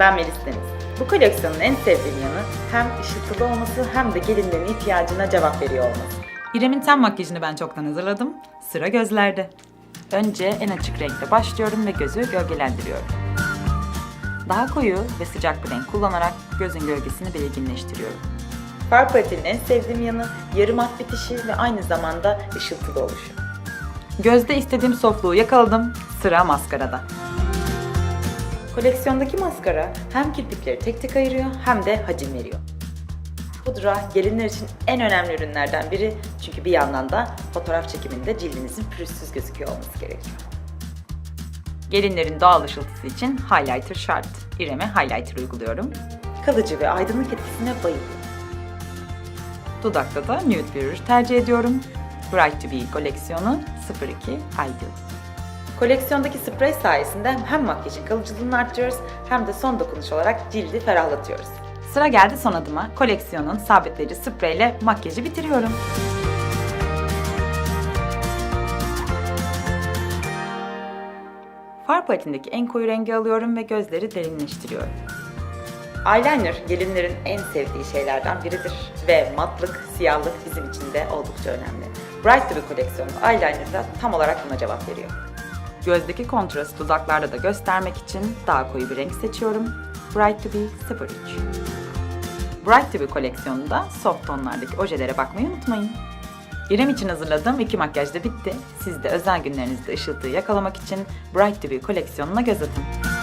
Ben Melis Deniz. Bu koleksiyonun en sevdiğim yanı hem ışıltılı olması hem de gelinlerin ihtiyacına cevap veriyor olması. İrem'in ten makyajını ben çoktan hazırladım. Sıra gözlerde. Önce en açık renkle başlıyorum ve gözü gölgelendiriyorum. Daha koyu ve sıcak bir renk kullanarak gözün gölgesini belirginleştiriyorum. Far paletinin en sevdiğim yanı yarı mat bitişi ve aynı zamanda ışıltılı oluşu. Gözde istediğim softluğu yakaladım. Sıra maskarada. Koleksiyondaki maskara hem kirpikleri tek tek ayırıyor hem de hacim veriyor. Pudra gelinler için en önemli ürünlerden biri çünkü bir yandan da fotoğraf çekiminde cildinizin pürüzsüz gözüküyor olması gerekiyor. Gelinlerin doğal ışıltısı için highlighter şart. İrem'e highlighter uyguluyorum. Kalıcı ve aydınlık etkisine bayılıyorum. Dudakta da nude bir ruj tercih ediyorum. Bright to Be koleksiyonu 02 Ideal. Koleksiyondaki sprey sayesinde hem makyajın kalıcılığını arttırıyoruz hem de son dokunuş olarak cildi ferahlatıyoruz. Sıra geldi son adıma. Koleksiyonun sabitleyici spreyle makyajı bitiriyorum. Far paletindeki en koyu rengi alıyorum ve gözleri derinleştiriyorum. Eyeliner gelinlerin en sevdiği şeylerden biridir ve matlık, siyahlık bizim için de oldukça önemli. Bright Be koleksiyonu eyeliner da tam olarak buna cevap veriyor. Gözdeki kontrastı dudaklarda da göstermek için daha koyu bir renk seçiyorum. Bright to Be 03. Bright to Be koleksiyonunda soft tonlardaki ojelere bakmayı unutmayın. İrem için hazırladığım iki makyaj da bitti. Siz de özel günlerinizde ışıltığı yakalamak için Bright to Be koleksiyonuna göz atın.